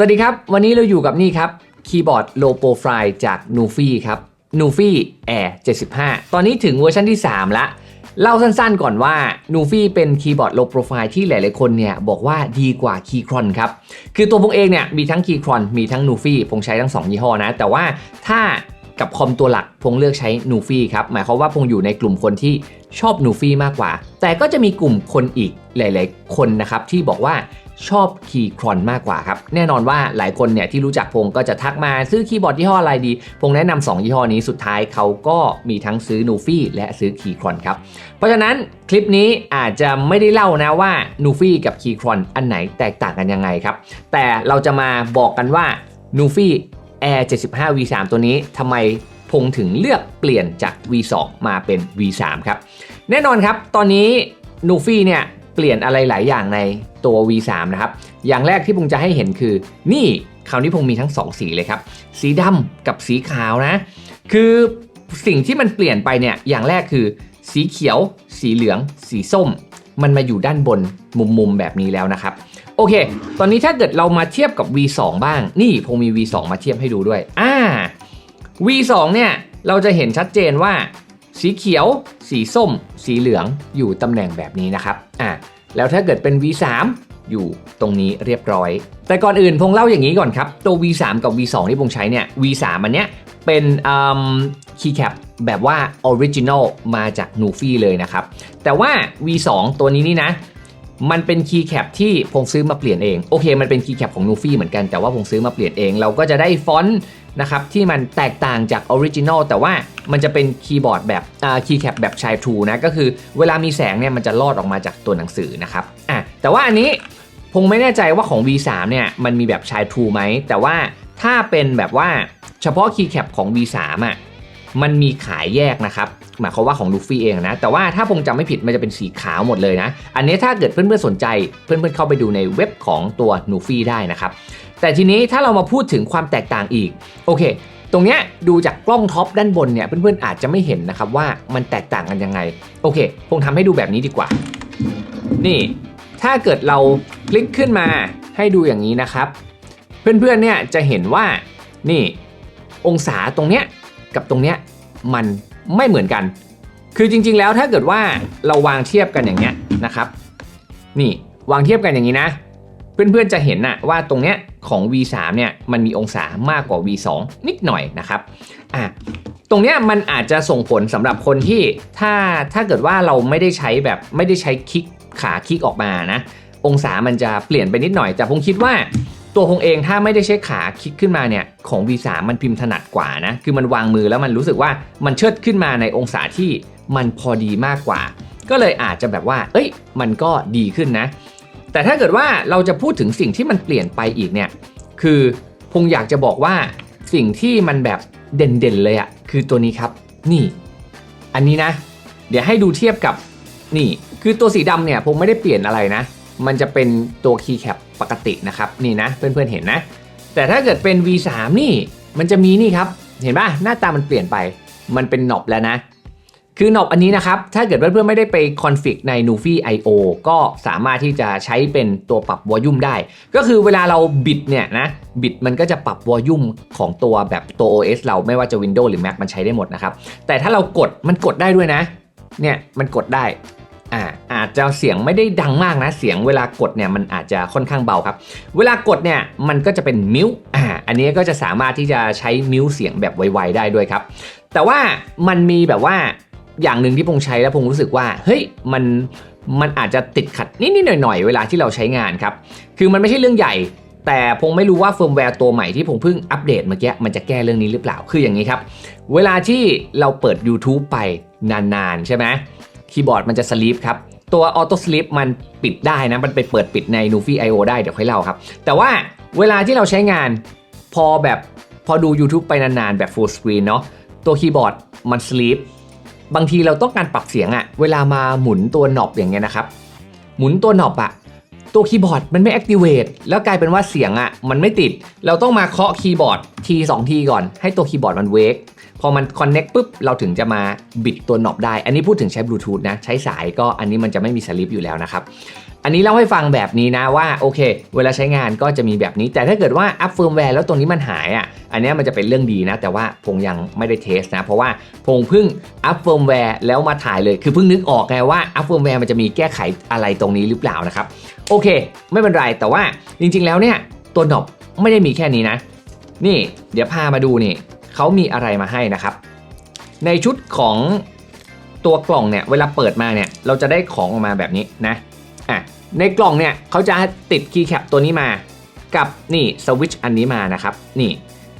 สวัสดีครับ วันนี้เราอยู่กับนี่ครับคีย์บอร์ด low profile จาก n u f i ครับ n u f i Air 75 ตอนนี้ถึงเวอร์ชันที่ 3 ละ เล่าสั้นๆก่อนว่า n u f i เป็นคีย์บอร์ด low profile ที่หลายๆคนเนี่ยบอกว่าดีกว่า Keychron ครับ คือตัวผมเองเนี่ยมีทั้ง Keychron มีทั้ง n u f i ผมใช้ทั้ง 2 ยี่ห้อนะ แต่ว่าถ้ากับคอมตัวหลักพงเลือกใช้ n u f i ครับ หมายความว่าพงอยู่ในกลุ่มคนที่ชอบ n u f i มากกว่า แต่ก็จะมีกลุ่มคนอีกหลาย ๆ คนนะครับที่บอกว่า ชอบคีย์ครอนมากกว่าครับ แน่นอนว่าหลายคนเนี่ยที่รู้จักพงก็จะทักมาซื้อคีย์บอร์ดยี่ห้ออะไรดี พงแนะนำ2ยี่ห้อนี้สุดท้ายเขาก็มีทั้งซื้อนูฟี่และซื้อคีย์ครอนครับ เพราะฉะนั้นคลิปนี้อาจจะไม่ได้เล่านะว่านูฟี่กับคีย์ครอนอันไหนแตกต่างกันยังไงครับ แต่เราจะมาบอกกันว่านูฟี่ Air 75 V3 ตัวนี้ทำไมพงถึงเลือกเปลี่ยนจาก V2 มาเป็น V3 ครับ แน่นอนครับ ตอนนี้นูฟี่เนี่ยเปลี่ยนอะไรหลายอย่างใน ตัว V3 นะครับ อย่างแรกที่พงจะให้เห็นคือ นี่คราวนี้พงมีทั้ง 2 สีเลยครับ สีดำกับสีขาวนะ คือสิ่งที่มันเปลี่ยนไปเนี่ย อย่างแรกคือ สีเขียว สีเหลือง สีส้ม มันมาอยู่ด้านบนมุมๆแบบนี้แล้วนะครับโอเค ตอนนี้ถ้าเกิดเรามาเทียบกับ V2 บ้าง นี่พงมี V2 มาเทียบให้ดูด้วย อ่า V2 เนี่ย เราจะเห็นชัดเจนว่า สีเขียว สีส้ม สีเหลืองอยู่ตำแหน่งแบบนี้นะครับ แล้วถ้าเกิดเป็น V3 อยู่ตรงนี้เรียบร้อย แต่ก่อนอื่นพงเล่าอย่างนี้ก่อนครับ ตัว V3 กับ V2 ที่พงใช้เนี่ย V3 อันเนี้ยเป็นคีย์แคปแบบว่าออริจินอลมาจาก n u f i เลยนะครับ แต่ว่า V2 ตัวนี้นี่นะ มันเป็นคีย์แคปที่พงซื้อมาเปลี่ยนเอง โอเค มันเป็นคีย์แคปของ n u f i เหมือนกันแต่ว่าพงซื้อมาเปลี่ยนเอง เราก็จะได้ฟอนต์ นะครับที่มันแตกต่างจากออริจินอลแต่ว่ามันจะเป็นคีย์บอร์ดแบบคีย์แคปแบบชายทูนะก็คือเวลามีแสงเนี่ยมันจะลอดออกมาจากตัวหนังสือนะครับอะแต่ว่าอันนี้พงไม่แน่ใจว่าของ V3 เนี่ยมันมีแบบชายทูไหมแต่ว่าถ้าเป็นแบบว่าเฉพาะคีย์แคปของ V3 อะมันมีขายแยกนะครับหมายความว่าของลูฟี่เองนะ แต่ว่าถ้าผมจำไม่ผิดมันจะเป็นสีขาวหมดเลยนะ อันนี้ถ้าเกิดเพื่อนๆสนใจเพื่อนๆเข้าไปดูในเว็บของตัวนูฟี่ได้นะครับ แต่ทีนี้ถ้าเรามาพูดถึงความแตกต่างอีก โอเค ตรงเนี้ยดูจากกล้องท็อปด้านบนเนี่ยเพื่อนๆอาจจะไม่เห็นนะครับว่ามันแตกต่างกันยังไง โอเคผมทำให้ดูแบบนี้ดีกว่า นี่ ถ้าเกิดเราคลิกขึ้นมาให้ดูอย่างนี้นะครับ เพื่อนๆเนี่ยจะเห็นว่านี่ องศาตรงเนี้ยกับตรงเนี้ยมันไม่เหมือนกัน คือจริงๆแล้วถ้าเกิดว่าเราวางเทียบกันอย่างเงี้ยนะครับ นี่วางเทียบกันอย่างนี้นะ เพื่อนๆจะเห็นนะว่าตรงเนี้ยของ V3 เนี่ยมันมีองศามากกว่า V2 นิดหน่อยนะครับอะตรงเนี้ยมันอาจจะส่งผลสำหรับคนที่ถ้าถ้าเกิดว่าเราไม่ได้ใช้แบบไม่ได้ใช้คลิกขาคลิกออกมานะองศามันจะเปลี่ยนไปนิดหน่อย แต่ผมคิดว่าตัวผมเองถ้าไม่ได้ใช้ขาคลิกขึ้นมาเนี่ยของ V3 มันพิมพ์ถนัดกว่านะคือมันวางมือแล้วมันรู้สึกว่ามันเชิดขึ้นมาในองศาที่มันพอดีมากกว่า ก็เลยอาจจะแบบว่า เอ้ย มันก็ดีขึ้นนะ แต่ถ้าเกิดว่าเราจะพูดถึงสิ่งที่มันเปลี่ยนไปอีกเนี่ยคือพงอยากจะบอกว่าสิ่งที่มันแบบเด่นๆเลยอะคือตัวนี้ครับ นี่ อันนี้นะ เดี๋ยวให้ดูเทียบกับนี่ คือตัวสีดำเนี่ยผมไม่ได้เปลี่ยนอะไรนะ มันจะเป็นตัวคีย์แคปปกตินะครับนี่นะเพื่อนๆเห็นนะ แต่ถ้าเกิดเป็น V3 นี่มันจะมีนี่ครับ เห็นป่ะหน้าตามันเปลี่ยนไป มันเป็นหนอบแล้วนะ คือหนบอันนี้นะครับ ถ้าเกิดว่าเพื่อนๆไม่ได้ไปคอนฟิกใน n u f i IO ก็สามารถที่จะใช้เป็นตัวปรับวอลลุ่มได้ ก็คือเวลาเราบิดเนี่ยนะ บิดมันก็จะปรับวอลลุ่มของตัวแบบตัว OS เราไม่ว่าจะ Windows หรือ Mac มันใช้ได้หมดนะครับ แต่ถ้าเรากดมันกดได้ด้วยนะ เนี่ยมันกดได้อ่าอาจจะเสียงไม่ได้ดังมากนะ เสียงเวลากดเนี่ยมันอาจจะค่อนข้างเบาครับ เวลากดเนี่ยมันก็จะเป็นมิวอ่าอันนี้ก็จะสามารถที่จะใช้มิวเสียงแบบไวๆได้ด้วยครับ แต่ว่ามันมีแบบว่า อย่างหนึ่งที่พงใช้แล้วพงรู้สึกว่าเฮ้ยมันมันอาจจะติดขัดนิดๆหน่อยๆ เวลาที่เราใช้งานครับ คือมันไม่ใช่เรื่องใหญ่ แต่พงไม่รู้ว่าเฟิร์มแวร์ตัวใหม่ที่พงเพิ่งอัปเดตเมื่อกี้มันจะแก้เรื่องนี้หรือเปล่า คืออย่างนี้ครับ เวลาที่เราเปิด YouTube ไปนานๆ ใช่ไหมคีย์บอร์ดมันจะสลีปครับ ตัวออโต้สลีปมันปิดได้นะ มันไปเปิดปิดใน n u f i IO ได้เดี๋ยวค่อยเล่าครับ แต่ว่าเวลาที่เราใช้งานพอแบบพอดู YouTube ไปนานๆ แบบ full screen เนาะตัวคีย์บอร์ดมันสลีป บางทีเราต้องการปรับเสียงอะเวลามาหมุนตัวหนอบอย่างเงี้ยนะครับ หมุนตัวหนอบอะตัวคีย์บอร์ดมันไม่แอคทีเวตแล้วกลายเป็นว่าเสียงอะมันไม่ติด เราต้องมาเคาะคีย์บอร์ดทีสองทีก่อนให้ตัวคีย์บอร์ดมันเวกพอมันคอนเน็กปุ๊บเราถึงจะมาบิดตัวหนอบได้ อันนี้พูดถึงใช้บลูทูธนะ ใช้สายก็อันนี้มันจะไม่มีสลิปอยู่แล้วนะครับ อันนี้เล่าให้ฟังแบบนี้นะว่าโอเค เวลาใช้งานก็จะมีแบบนี้ แต่ถ้าเกิดว่าอัพเฟิร์มแวร์แล้วตัวนี้มันหายอะอันนี้มันจะเป็นเรื่องดีนะ แต่ว่าพงยังไม่ได้เทสนะ เพราะว่าพงเพิ่งอัพเฟิร์มแวร์แล้วมาถ่ายเลย คือเพิ่งนึกออกไงว่าอัพเฟิร์มแวร์มันจะมีแก้ไขอะไรตรงนี้หรือเปล่านะครับโอเค ไม่เป็นไรแต่ว่าจริง ๆ แล้วเนี่ยตัวหนอบไม่ได้มีแค่นี้นะ นี่ เดี๋ยวพามาดูนี่เขามีอะไรมาให้นะครับ ในชุดของตัวกล่องเนี่ยเวลาเปิดมาเนี่ยเราจะได้ของออกมาแบบนี้นะ อะในกล่องเนี่ยเขาจะติดคีย์แคปตัวนี้มากับนี่สวิตช์อันนี้มานะครับนี่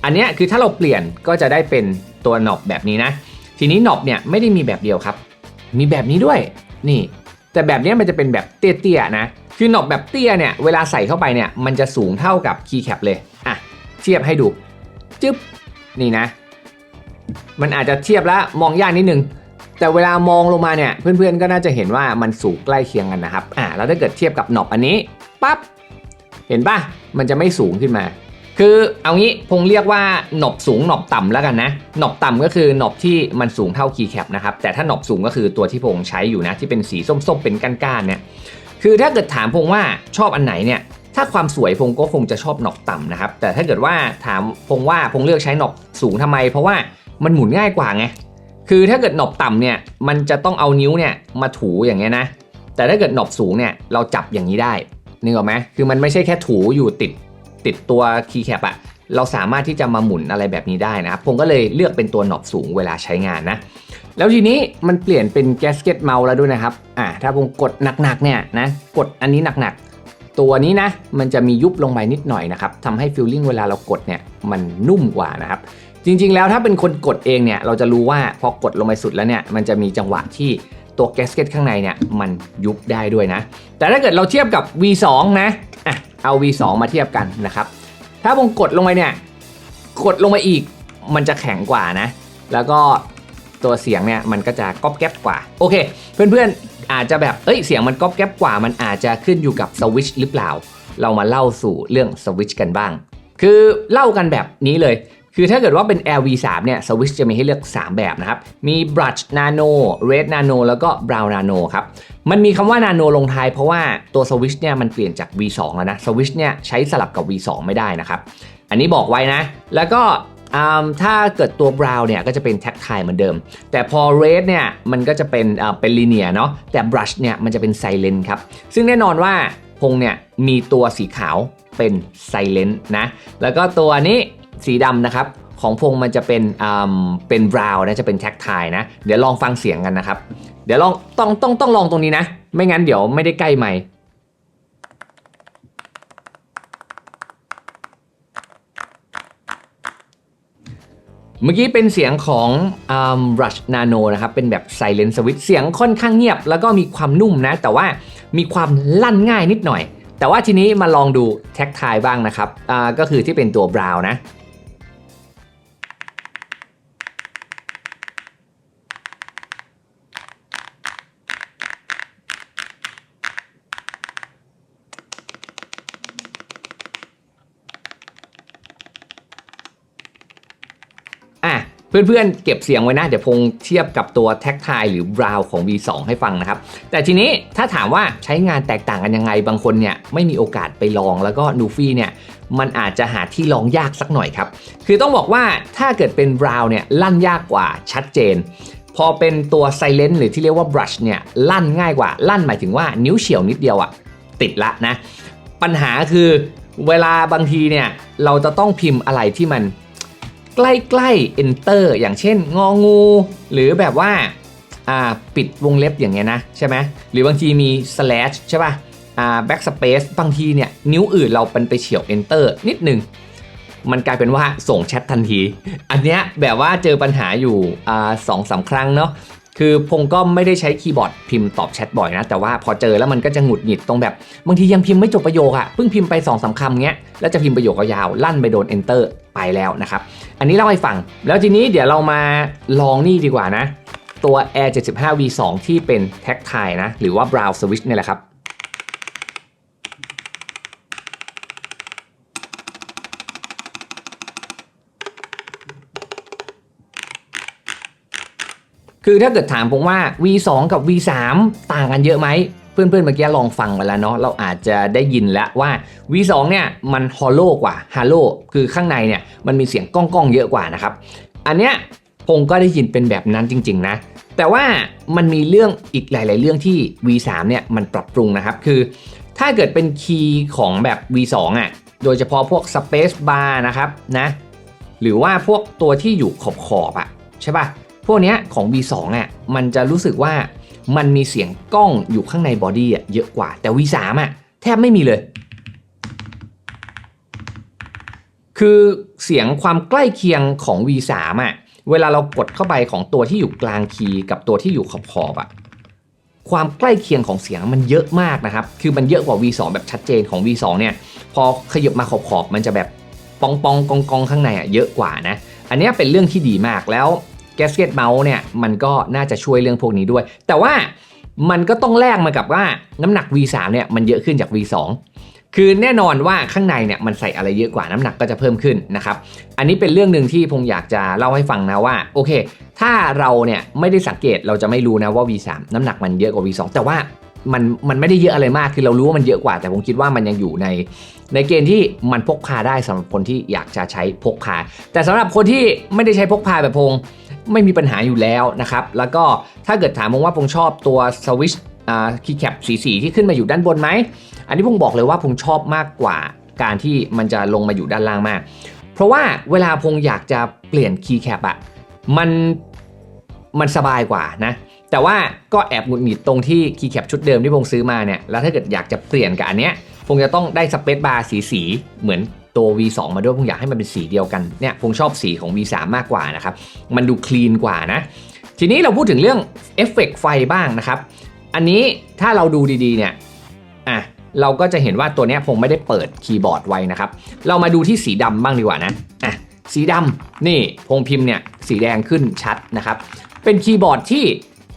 อันนี้คือถ้าเราเปลี่ยนก็จะได้เป็นตัวหนอบแบบนี้นะ ทีนี้หนอบเนี่ยไม่ได้มีแบบเดียวครับ มีแบบนี้ด้วยนี่ แต่แบบนี้มันจะเป็นแบบเตี้ยๆนะคือหนอบแบบเตี้ยเนี่ยเวลาใส่เข้าไปเนี่ยมันจะสูงเท่ากับคีย์แคปเลยอะเทียบให้ดูจึ๊บนี่นะ มันอาจจะเทียบแล้วมองยากนิดนึง แต่เวลามองลงมาเนี่ย เพื่อนๆก็น่าจะเห็นว่ามันสูงใกล้เคียงกันนะครับ อ่าแล้วถ้าเกิดเทียบกับหนอบอันนี้ปั๊บเห็นปะมันจะไม่สูงขึ้นมา คือเอางี้พงเรียกว่าหนอบสูงหนอบต่ำแล้วกันนะหนอบต่ำก็คือหนอบที่มันสูงเท่าคีย์แคปนะครับแต่ถ้าหนอบสูงก็คือตัวที่พงใช้อยู่นะที่เป็นสีส้มๆเป็นก้านๆเนี่ยคือถ้าเกิดถามพงว่าชอบอันไหนเนี่ยถ้าความสวยพงก็คงจะชอบหนอบต่ำนะครับ แต่ถ้าเกิดว่าถามพงว่าพงเลือกใช้หนอบสูงทำไม เพราะว่ามันหมุนง่ายกว่าไง คือถ้าเกิดหนอบต่ำเนี่ยมันจะต้องเอานิ้วเนี่ยมาถูอย่างเงี้ยนะ แต่ถ้าเกิดหนอบสูงเนี่ยเราจับอย่างนี้ได้นึกออกไหมคือมันไม่ใช่แค่ถูอยู่ติดติดตัวคีย์แคปอะเราสามารถที่จะมาหมุนอะไรแบบนี้ได้นะครับผมก็เลยเลือกเป็นตัวหนอบสูงเวลาใช้งานนะ แล้วทีนี้มันเปลี่ยนเป็นแกสเก็ตเมาส์แล้วด้วยนะครับอ่าถ้าผมกดหนักๆเนี่ยนะกดอันนี้หนักๆ ตัวนี้นะมันจะมียุบลงไปนิดหน่อยนะครับทำให้ฟิลลิ่งเวลาเรากดเนี่ยมันนุ่มกว่านะครับ จริงๆ แล้วถ้าเป็นคนกดเองเนี่ยเราจะรู้ว่าพอกดลงไปสุดแล้วเนี่ยมันจะมีจังหวะที่ตัวแกสเก็ตข้างในเนี่ยมันยุบได้ด้วยนะ แต่ถ้าเกิดเราเทียบกับ V2 นะอะเอา V2 มาเทียบกันนะครับ ถ้าผมกดลงไปเนี่ยกดลงไปอีกมันจะแข็งกว่านะ แล้วก็ตัวเสียงเนี่ยมันก็จะก๊อบแก๊บกว่า โอเค เพื่อนๆอาจจะแบบเอ้ยเสียงมันก๊อบแก๊บกว่า มันอาจจะขึ้นอยู่กับสวิชหรือเปล่า เรามาเล่าสู่เรื่องสวิชกันบ้าง คือเล่ากันแบบนี้เลย คือถ้าเกิดว่าเป็น LV3 เนี่ยสวิชจะมีให้เลือก 3 แบบนะครับ มี Brush Nano Red Nano แล้วก็ Brown Nano ครับ มันมีคำว่า Nano ลงท้ายเพราะว่าตัวสวิชเนี่ยมันเปลี่ยนจาก V2 แล้วนะสวิชเนี่ยใช้สลับกับ V2 ไม่ได้นะครับ อันนี้บอกไว้นะ แล้วก็ถ้าเกิดตัว Brown เนี่ยก็จะเป็น Tactile เหมือนเดิม แต่พอ Red เนี่ยมันก็จะเป็นเป็น Linear เนาะแต่ Brush เนี่ยมันจะเป็น Silent ครับ ซึ่งแน่นอนว่าพงเนี่ยมีตัวสีขาวเป็น Silent นะ แล้วก็ตัวนี้ สีดำนะครับ ของพงมันจะเป็นเป็น brown นะจะเป็น tactile นะ เดี๋ยวลองฟังเสียงกันนะครับ เดี๋ยวลองต้องต้องต้องลองตรงนี้นะ ไม่งั้นเดี๋ยวไม่ได้ใกล้ไมค์เมื่อกี้เป็นเสียงของอ่า Rush Nano นะครับ เป็นแบบ Silent Switch เสียงค่อนข้างเงียบ แล้วก็มีความนุ่มนะ แต่ว่ามีความลั่นง่ายนิดหน่อย แต่ว่าทีนี้มาลองดู Tactile บ้างนะครับก็คือที่เป็นตัว Brown นะอะ เพื่อนๆ เก็บเสียงไว้นะ เดี๋ยวพงเทียบกับตัวแท็กทายหรือ Brown ของ V2 ให้ฟังนะครับ แต่ทีนี้ถ้าถามว่าใช้งานแตกต่างกันยังไง บางคนเนี่ยไม่มีโอกาสไปลองแล้วก็นูฟี่เนี่ยมันอาจจะหาที่ลองยากสักหน่อยครับ คือต้องบอกว่าถ้าเกิดเป็น Brown เนี่ยลั่นยากกว่าชัดเจน พอเป็นตัว Silent หรือที่เรียกว่า Brush เนี่ยลั่นง่ายกว่าลั่นหมายถึงว่านิ้วเฉียวนิดเดียวอะติดละนะ ปัญหาคือเวลาบางทีเนี่ยเราจะต้องพิมพ์อะไรที่มัน ใกล้ๆ enter อย่างเช่น งองู หรือแบบว่าอ่าปิดวงเล็บอย่างเงี้ยนะใช่ไหมหรือบางทีมี slash ใช่ป่ะอ่า backspace บางทีเนี่ยนิ้วอื่นเราเป็นไปเฉียว enter นิดนึงมันกลายเป็นว่าส่งแชททันที อันเนี้ยแบบว่าเจอปัญหาอยู่อ่าสองสามครั้งเนาะคือพงก็ไม่ได้ใช้คีย์บอร์ดพิมพ์ตอบแชทบ่อยนะ แต่ว่าพอเจอแล้วมันก็จะหงุดหงิดตรงแบบ บางทียังพิมพ์ไม่จบประโยคอะเพิ่งพิมพ์ไป2อสาคำเงี้ยแล้วจะพิมพ์ประโยคยาวลั่นไปโดน enter ไปแล้วนะครับ อันนี้เล่าให้ฟัง แล้วทีนี้เดี๋ยวเรามาลองนี่ดีกว่านะ ตัว Air 75 V2 ที่เป็น Tactile นะ หรือว่า Brown Switch เนี่ยแหละครับคือถ้าเกิดถามผมว่า V2 กับ V3 ต่างกันเยอะไหม พื่อนๆเมื่อกี้ลองฟังมาแล้วเนาะเราอาจจะได้ยินแล้วว่า V2 เนี่ยมันฮอลโลกว่าฮาโลคือข้างในเนี่ยมันมีเสียงก้องๆเยอะกว่านะครับ อันเนี้ยพงก็ได้ยินเป็นแบบนั้นจริง ๆ นะ แต่ว่ามันมีเรื่องอีกหลาย ๆ เรื่องที่ V3 เนี่ยมันปรับปรุงนะครับ คือ ถ้าเกิดเป็นคีย์ของแบบ V2 อะโดยเฉพาะพวก Space Bar นะครับนะหรือว่าพวกตัวที่อยู่ขอบขอบๆอะใช่ป่ะ พวกเนี้ยของ V2 อะมันจะรู้สึกว่า มันมีเสียงกล้องอยู่ข้างในบอดี้อะเยอะกว่า แต่ V3 อะแทบไม่มีเลย คือเสียงความใกล้เคียงของ V3 อะ เวลาเรากดเข้าไปของตัวที่อยู่กลางคีย์กับตัวที่อยู่ขอบขอบอะความใกล้เคียงของเสียงมันเยอะมากนะครับ คือมันเยอะกว่า V2 แบบชัดเจนของ V2 เนี่ย พอขยับมาขอบขอบมันจะแบบปองปองกองกองข้างในอะเยอะกว่านะ อันนี้เป็นเรื่องที่ดีมากแล้ว Gasket Mouse เนี่ยมันก็น่าจะช่วยเรื่องพวกนี้ด้วย แต่ว่ามันก็ต้องแลกมากับว่าน้ำหนัก V3 เนี่ยมันเยอะขึ้นจาก V2 คือแน่นอนว่าข้างในเนี่ยมันใส่อะไรเยอะกว่าน้ำหนักก็จะเพิ่มขึ้นนะครับ อันนี้เป็นเรื่องหนึ่งที่พงอยากจะเล่าให้ฟังนะว่าโอเค ถ้าเราเนี่ยไม่ได้สังเกตเราจะไม่รู้นะว่า V3 น้ำหนักมันเยอะกว่า V2 แต่ว่ามันมันไม่ได้เยอะอะไรมากคือเรารู้ว่ามันเยอะกว่า แต่ผมคิดว่ามันยังอยู่ใน ในเกณฑ์ที่มันพกพาได้สำหรับคนที่อยากจะใช้พกพา แต่สำหรับคนที่ไม่ได้ใช้พกพาแบบพง ไม่มีปัญหาอยู่แล้วนะครับ แล้วก็ถ้าเกิดถามพงว่าพงชอบตัวสวิชคีย์แคปสีสีที่ขึ้นมาอยู่ด้านบนไหม อันนี้พงบอกเลยว่าพงชอบมากกว่าการที่มันจะลงมาอยู่ด้านล่างมาก เพราะว่าเวลาพงอยากจะเปลี่ยนคีย์แคปอะมันมันสบายกว่านะ แต่ว่าก็แอบหงุดหงิดตรงที่คีย์แคปชุดเดิมที่พงซื้อมาเนี่ย แล้วถ้าเกิดอยากจะเปลี่ยนกับอันเนี้ยพงจะต้องได้สเปซบาร์สีสีเหมือน ตัว V2 มาด้วยพงอยากให้มันเป็นสีเดียวกันเนี่ยพงชอบสีของ V3 มากกว่านะครับ มันดูคลีนกว่านะ ทีนี้เราพูดถึงเรื่องเอฟเฟกต์ไฟบ้างนะครับ อันนี้ถ้าเราดูดีๆเนี่ยอะเราก็จะเห็นว่าตัวนี้ผมไม่ได้เปิดคีย์บอร์ดไว้นะครับ เรามาดูที่สีดำบ้างดีกว่านะอะสีดำนี่พงพิมพ์เนี่ยสีแดงขึ้นชัดนะครับ เป็นคีย์บอร์ดที่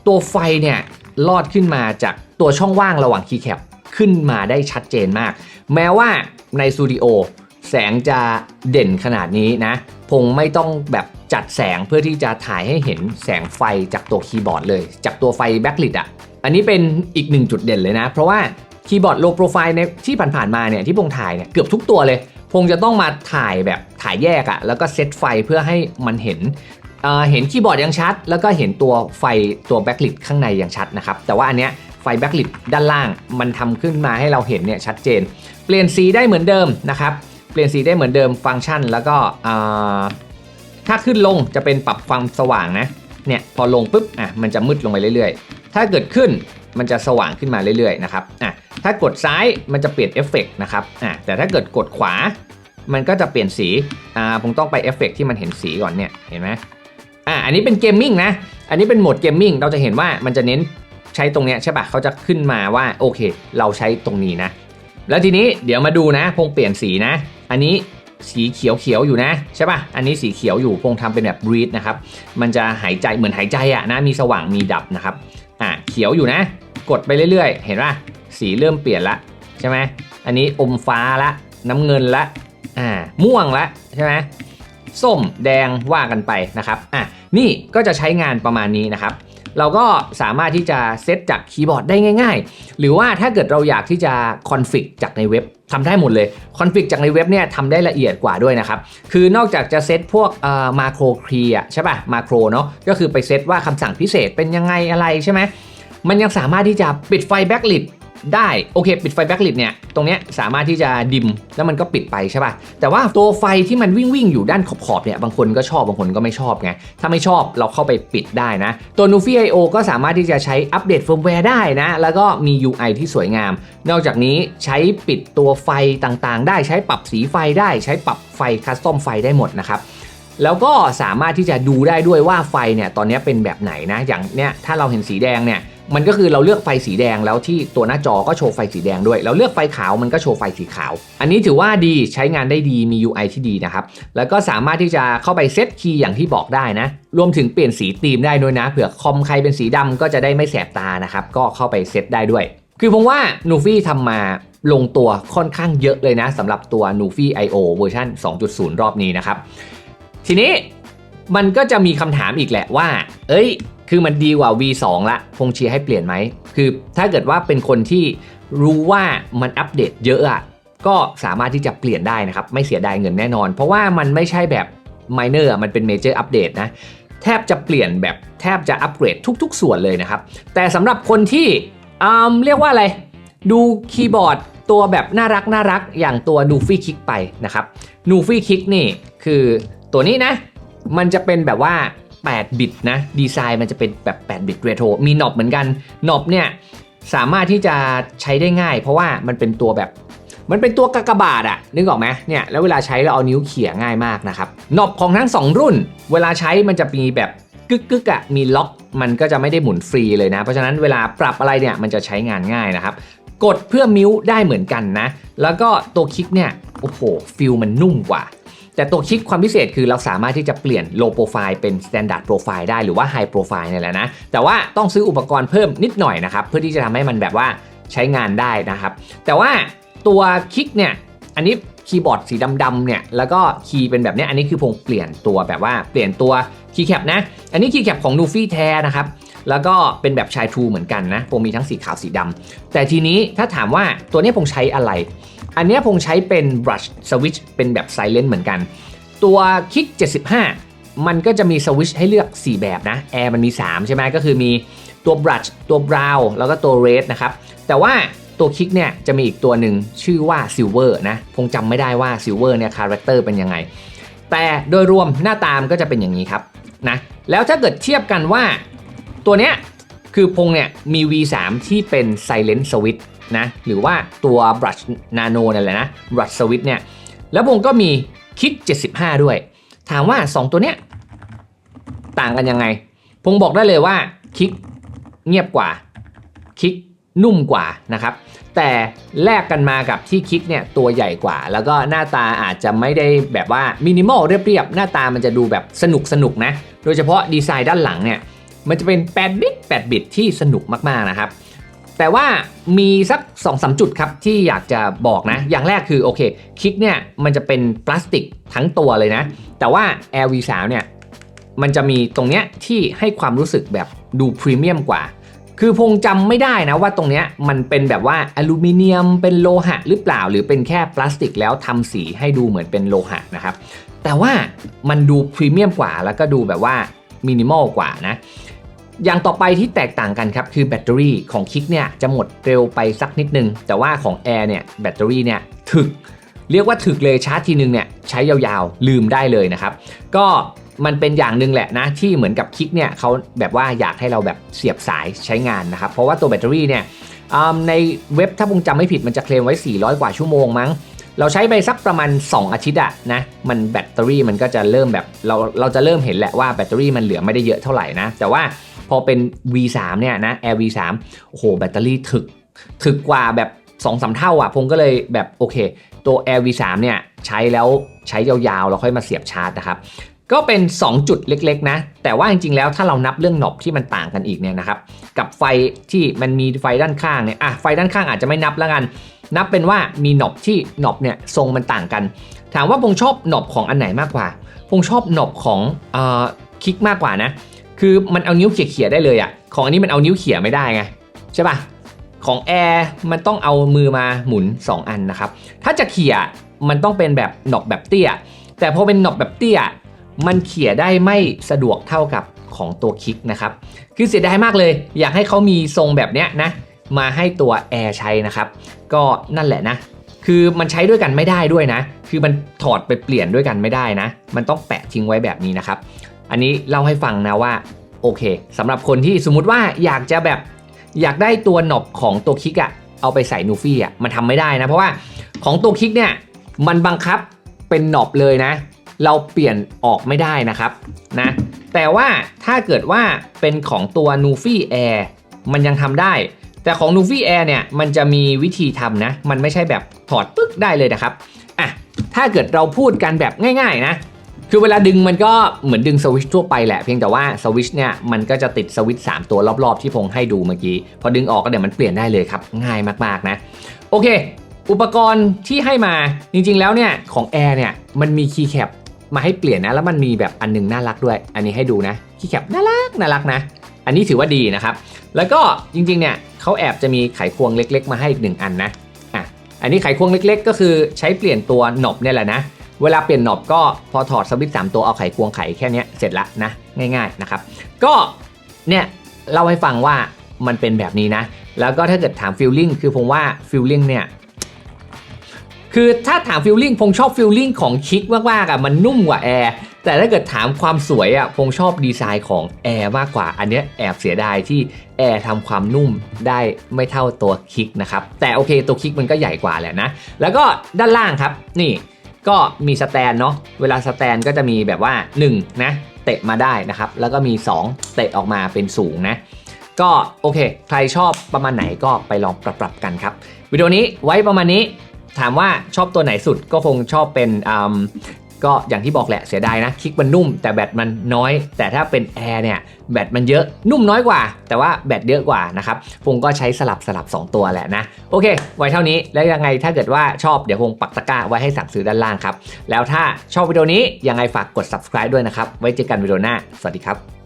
ตัวไฟเนี่ยลอดขึ้นมาจากตัวช่องว่างระหว่างคีย์แคปขึ้นมาได้ชัดเจนมาก แม้ว่าในสตูดิโอ แสงจะเด่นขนาดนี้นะพงไม่ต้องแบบจัดแสงเพื่อที่จะถ่ายให้เห็นแสงไฟจากตัวคีย์บอร์ดเลย จากตัวไฟแบ็คลิตอะ อันนี้เป็นอีกหนึ่งจุดเด่นเลยนะ เพราะว่าคีย์บอร์ดโลโปรไฟล์ในที่ผ่านๆมาเนี่ยที่พงถ่ายเนี่ยเกือบทุกตัวเลย พงจะต้องมาถ่ายแบบถ่ายแยกอะแล้วก็เซตไฟเพื่อให้มันเห็นเเห็นคีย์บอร์ดย่างชัด แล้วก็เห็นตัวไฟตัวแบ็คลิตข้างในย่างชัดนะครับ แต่ว่าอันเนี้ยไฟแบ็คลิตด้านล่างมันทำขึ้นมาให้เราเห็นเนี่ยชัดเจน เปลี่ยนสีได้เหมือนเดิมนะครับ เปลี่ยนสีได้เหมือนเดิมฟังก์ชัน แล้วก็ถ้าขึ้นลงจะเป็นปรับความสว่างนะเนี่ยพอลงปุ๊บอะมันจะมืดลงไปเรื่อยๆ ถ้าเกิดขึ้นมันจะสว่างขึ้นมาเรื่อยๆนะครับอะถ้ากดซ้ายมันจะเปลี่ยนเอฟเฟกต์นะครับอะแต่ถ้าเกิดกดขวา มันก็จะเปลี่ยนสีอ่าผมต้องไปเอฟเฟกต์ที่มันเห็นสีก่อนเนี่ยเห็นไหมอะอันนี้เป็นเกมมิ่งนะอันนี้เป็นโหมดเกมมิ่งเราจะเห็นว่ามันจะเน้นใช้ตรงเนี้ยใช่ปะเขาจะขึ้นมาว่าโอเค เราใช้ตรงนี้นะ แล้วทีนี้เดี๋ยวมาดูนะพงเปลี่ยนสีนะ อันนี้สีเขียวเขียวๆอยู่นะใช่ป่ะ อันนี้สีเขียวอยู่พงทำเป็นแบบ breed นะครับ มันจะหายใจเหมือนหายใจอะนะ มีสว่างมีดับนะครับ อะเขียวอยู่นะ กดไปเรื่อยๆ เห็นป่ะ สีเริ่มเปลี่ยนละใช่ไหมอันนี้อมฟ้าละ น้ำเงินละ อ่า ม่วงละใช่ไหมส้มแดงว่ากันไปนะครับ อะ นี่ก็จะใช้งานประมาณนี้นะครับ เราก็สามารถที่จะเซตจากคีย์บอร์ดได้ง่าย ๆ หรือว่าถ้าเกิดเราอยากที่จะคอนฟิกจากในเว็บทำได้หมดเลยคอนฟิกจากในเว็บเนี่ยทำได้ละเอียดกว่าด้วยนะครับ คือนอกจากจะเซตพวกมาโครครีอะใช่ป่ะมาโครเนาะก็คือไปเซตว่าคำสั่งพิเศษเป็นยังไงอะไรใช่ไหมมันยังสามารถที่จะปิดไฟแบ็กลิด ได้โอเค ปิดไฟแบ็กลิดเนี่ยตรงเนี้ยสามารถที่จะดิมแล้วมันก็ปิดไปใช่ป่ะแต่ว่าตัวไฟที่มันวิ่งวิ่งอยู่ด้านขอบๆเนี่ยบางคนก็ชอบบางคนก็ไม่ชอบไงถ้าไม่ชอบเราเข้าไปปิดได้นะ ตัว n u f i IO ก็สามารถที่จะใช้อัปเดตเฟิร์มแวร์ได้นะ แล้วก็มี UI ที่สวยงาม นอกจากนี้ใช้ปิดตัวไฟต่างๆ ได้ใช้ปรับสีไฟได้ใช้ปรับไฟคัสตอมไฟได้หมดนะครับแล้วก็สามารถที่จะดูได้ด้วยว่าไฟเนี่ยตอนนี้เป็นแบบไหนนะอย่างเนี้ยถ้าเราเห็นสีแดงเนี่ย มันก็คือเราเลือกไฟสีแดงแล้วที่ตัวหน้าจอก็โชว์ไฟสีแดงด้วย เราเลือกไฟขาวมันก็โชว์ไฟสีขาว อันนี้ถือว่าดีใช้งานได้ดีมี UI ที่ดีนะครับ แล้วก็สามารถที่จะเข้าไปเซตคีย์อย่างที่บอกได้นะ รวมถึงเปลี่ยนสีธีมได้ด้วยนะ เผื่อคอมใครเป็นสีดำก็จะได้ไม่แสบตานะครับ ก็เข้าไปเซตได้ด้วย คือผมว่า n u f i ทำมาลงตัวค่อนข้างเยอะเลยนะสำหรับตัว n u f i IO เวอร์ชัน2.0 รอบนี้นะครับ ทีนี้มันก็จะมีคำถามอีกแหละว่า เอ้ย คือมันดีกว่า V2 ละพงเชียให้เปลี่ยนไหม คือถ้าเกิดว่าเป็นคนที่รู้ว่ามันอัปเดตเยอะอะก็สามารถที่จะเปลี่ยนได้นะครับ ไม่เสียดายเงินแน่นอน เพราะว่ามันไม่ใช่แบบ minor อะมันเป็น major update นะ แทบจะเปลี่ยนแบบแทบจะอัปเกรดทุก ๆ ส่วนเลยนะครับ แต่สำหรับคนที่อืมเรียกว่าอะไร ดูคีย์บอร์ดตัวแบบน่ารักน่ารักอย่างตัว n u f i Kick ไปนะครับ n u f i Kick นี่คือตัวนี้นะ มันจะเป็นแบบว่า 8 บิตนะ ดีไซน์มันจะเป็นแบบ 8 บิตเรโทรมีหนอบเหมือนกันหนอบเนี่ยสามารถที่จะใช้ได้ง่าย เพราะว่ามันเป็นตัวแบบมันเป็นตัวกากบาทอะนึกออกไหมเนี่ยแล้วเวลาใช้เราเอานิ้วเขี่ยง่ายมากนะครับหนอบของทั้ง 2 รุ่น เวลาใช้มันจะมีแบบกึกกึกอะมีล็อกมันก็จะไม่ได้หมุนฟรีเลยนะ เพราะฉะนั้นเวลาปรับอะไรเนี่ยมันจะใช้งานง่ายนะครับ กดเพื่อมิ้วได้เหมือนกันนะ แล้วก็ตัวคลิกเนี่ยโอ้โหฟิลมันนุ่มกว่า แต่ตัวคิกความพิเศษคือเราสามารถที่จะเปลี่ยน low profile เป็น standard profile ได้หรือว่า high profile เนี่ยแหละนะ แต่ว่าต้องซื้ออุปกรณ์เพิ่มนิดหน่อยนะครับ เพื่อที่จะทำให้มันแบบว่าใช้งานได้นะครับ แต่ว่าตัวคลิกเนี่ย อันนี้คีย์บอร์ดสีดำๆเนี่ย แล้วก็คีย์เป็นแบบนี้ อันนี้คือพงเปลี่ยนตัวแบบว่าเปลี่ยนตัวคีย์แคปนะ อันนี้คีย์แคปของ n u f i แท้นะครับ แล้วก็เป็นแบบชายทูเหมือนกันนะพงมีทั้งสีขาวสีดำแต่ทีนี้ถ้าถามว่าตัวนี้ยพงใช้อะไร อันนี้พงใช้เป็น brush switch เป็นแบบ silent เหมือนกัน ตัวคลิก75 มันก็จะมีสวิชให้เลือก 4 แบบนะแอร์มันมี 3 ใช่ไหมก็คือมีตัว brush ตัว brown แล้วก็ตัว red นะครับ แต่ว่าตัวคิกเนี่ยจะมีอีกตัวหนึ่งชื่อว่า silver นะคงจำไม่ได้ว่า silver เนี่ยคาแรคเตอร์เป็นยังไง แต่โดยรวมหน้าตามนก็จะเป็นอย่างนี้ครับนะแล้วถ้าเกิดเทียบกันว่าตัวเนี้ยคือพงเนี่ยมี V3 ที่เป็น silent switch นะหรือว่าตัว brush nano นั่นแหละนะ brush switch เนี่ยแล้วพงก็มีคิก75 ด้วย ถามว่า 2 ตัวเนี้ยต่างกันยังไงพงบอกได้เลยว่าคิกเงียบกว่าคิกนุ่มกว่านะครับ แต่แลกกันมากับที่คิกเนี่ยตัวใหญ่กว่า แล้วก็หน้าตาอาจจะไม่ได้แบบว่ามินิมอลเรียบๆ หน้าตามันจะดูแบบสนุกสนุกนะ โดยเฉพาะดีไซน์ด้านหลังเนี่ย มันจะเป็น8บิต8บิตที่สนุกมากๆนะครับ แต่ว่ามีสัก2อสจุดครับที่อยากจะบอกนะ อย่างแรกคือโอเคคิกเนี่ยมันจะเป็นพลาสติกทั้งตัวเลยนะ แต่ว่า LV3 เนี่ยมันจะมีตรงเนี้ยที่ให้ความรู้สึกแบบดูพรีเมียมกว่า คือพงจำไม่ได้นะว่าตรงเนี้ยมันเป็นแบบว่าอลูมิเนียมเป็นโลหะหรือเปล่า หรือเป็นแค่พลาสติกแล้วทำสีให้ดูเหมือนเป็นโลหะนะครับแต่ว่ามันดูพรีเมียมกว่าแล้วก็ดูแบบว่ามินิมอลกว่านะ อย่างต่อไปที่แตกต่างกันครับ คือแบตเตอรี่ของคิกเนี่ยจะหมดเร็วไปสักนิดนึง แต่ว่าของ Air เนี่ยแบตเตอรี่เนี่ยถึก เรียกว่าถึกเลยชาร์จทีนึงเนี่ยใช้ยาวๆ ลืมได้เลยนะครับ ก็มันเป็นอย่างหนึ่งแหละนะที่เหมือนกับคิกเนี่ยเขาแบบว่าอยากให้เราแบบเสียบสายใช้งานนะครับ เพราะว่าตัวแบตเตอรี่เนี่ยในเว็บถ้าผมจำไม่ผิดมันจะเคลมไว้ 400 กว่าชั่วโมงมั้งเราใช้ไปสักประมาณ 2 อาทิตย์อะนะมันแบตเตอรี่มันก็จะเริ่มแบบเราเราจะเริ่มเห็นแหละว่าแบตเตอรี่มันเหลือไม่ได้เยอะเท่าไหร่นะแต่ว่า พอเป็น V3 เนี่ยนะ Air V3 โอ้โห แบตเตอรี่ถึก ถึกกว่าแบบ2อสเท่าอะผมก็เลยแบบโอเค ตัว Air V3 เนี่ยใช้แล้วใช้ยาวๆ แล้วค่อยมาเสียบชาร์จนะครับ ก็เป็น 2 จุดเล็กๆนะ แต่ว่าจริงๆแล้วถ้าเรานับเรื่องหนอบที่มันต่างกันอีกเนี่ยนะครับ กับไฟที่มันมีไฟด้านข้างเนี่ยอะไฟด้านข้างอาจจะไม่นับแล้วกัน นับเป็นว่ามีหนอบที่หนอบเนี่ยทรงมันต่างกัน ถามว่าพงชอบหนอบของอันไหนมากกว่าพงชอบหนอบของเอ่อคิกมากกว่านะ คือมันเอานิ้วเขี่ยๆได้เลยอะของอันนี้มันเอานิ้วเขี่ยไม่ได้ไงใช่ป่ะ ของแอร์มันต้องเอามือมาหมุน 2 อันนะครับ ถ้าจะเขี่ยมันต้องเป็นแบบหนอบแบบเตี้ย แต่พอเป็นหนอบแบบเตี้ย มันเขี่ยได้ไม่สะดวกเท่ากับของตัวคิกนะครับ คือเสียดายมากเลย อยากให้เขามีทรงแบบเนี้ยนะ มาให้ตัวแอร์ใช้นะครับ ก็นั่นแหละนะ คือมันใช้ด้วยกันไม่ได้ด้วยนะ คือมันถอดไปเปลี่ยนด้วยกันไม่ได้นะ มันต้องแปะทิ้งไว้แบบนี้นะครับ อันนี้เล่าให้ฟังนะว่าโอเคสำหรับคนที่สมมุติว่าอยากจะแบบอยากได้ตัวหนอบของตัวคิกอะเอาไปใส่นูฟี่อะมันทำไม่ได้นะ เพราะว่าของตัวคิกเนี่ยมันบังคับเป็นหนอบเลยนะ เราเปลี่ยนออกไม่ได้นะครับนะแต่ว่าถ้าเกิดว่าเป็นของตัว n u f i Air มันยังทำได้ แต่ของ n u f i Air เนี่ยมันจะมีวิธีทำนะ มันไม่ใช่แบบถอดปึ๊กได้เลยนะครับอะถ้าเกิดเราพูดกันแบบง่าย ๆ นะ คือเวลาดึงมันก็เหมือนดึงสวิตช์ทั่วไปแหละเพียงแต่ว่าสวิตช์เนี่ยมันก็จะติดสวิตช์3ตัวรอบๆ ที่พงให้ดูเมื่อกี้ พอดึงออกก็เดี๋ยวมันเปลี่ยนได้เลยครับ ง่ายมากๆนะ โอเค อุปกรณ์ที่ให้มาจริงๆแล้วเนี่ยของ Air เนี่ยมันมีคีย์แคปมาให้เปลี่ยนนะ แล้วมันมีแบบอันหนึงน่ารักด้วย อันนี้ให้ดูนะคีย์แคปน่ารักน่ารักนะ อันนี้ถือว่าดีนะครับ แล้วก็จริงๆเนี่ยเขาแอบจะมีไขควงเล็ก ๆ มาให้อีกหนึ่งอันนะอะอันนี้ไขควงเล็ก ๆ ก็คือใช้เปลี่ยนตัวหนบเนี่ยแหละนะ เวลาเปลี่ยนหนบก็พอถอดสวิตช์สามตัวเอาไขควงไขแค่เนี้ยเสร็จละนะง่าย ๆนะครับ ก็เนี่ยเล่าให้ฟังว่ามันเป็นแบบนี้นะ แล้วก็ถ้าเกิดถามฟิลลิ่งคือผมว่าฟิลลิ่งเนี่ยคือถ้าถามฟิลลิ่งพงชอบฟิลลิ่งของคิกมากๆอะมันนุ่มกว่าแอร์แต่ถ้าเกิดถามความสวยอะพงชอบดีไซน์ของแอร์มากกว่า อันเนี้ยแอบเสียดายที่แอร์ทำความนุ่มได้ไม่เท่าตัวคิกนะครับ แต่โอเคตัวคิกมันก็ใหญ่กว่าแหละนะ แล้วก็ด้านล่างครับนี่ ก็มีสแตนเนาะเวลาสแตนก็จะมีแบบว่า1นะเตะมาได้นะครับ แล้วก็มี 2 เตะออกมาเป็นสูงนะ ก็โอเค ใครชอบประมาณไหนก็ไปลองปรับปรับกันครับ วิดีโอนี้ไว้ประมาณนี้ ถามว่าชอบตัวไหนสุดก็คงชอบเป็นอืม ก็อย่างที่บอกแหละเสียดายนะคลิกมันนุ่ม แต่แบตมันน้อย แต่ถ้าเป็นแอร์เนี่ยแบตมันเยอะนุ่มน้อยกว่า แต่ว่าแบตเยอะกว่านะครับพงก็ใช้สลับสลับ 2 ตัวแหละนะโอเค ไว้เท่านี้แล้วยังไงถ้าเกิดว่าชอบเดี๋ยวพงปักตะกร้าไว้ให้สั่งซื้อด้านล่างครับแล้วถ้าชอบวิดีโอนี้ยังไงฝากกด subscribe ด้วยนะครับไว้เจอกันวิดีโอหน้าสวัสดีครับ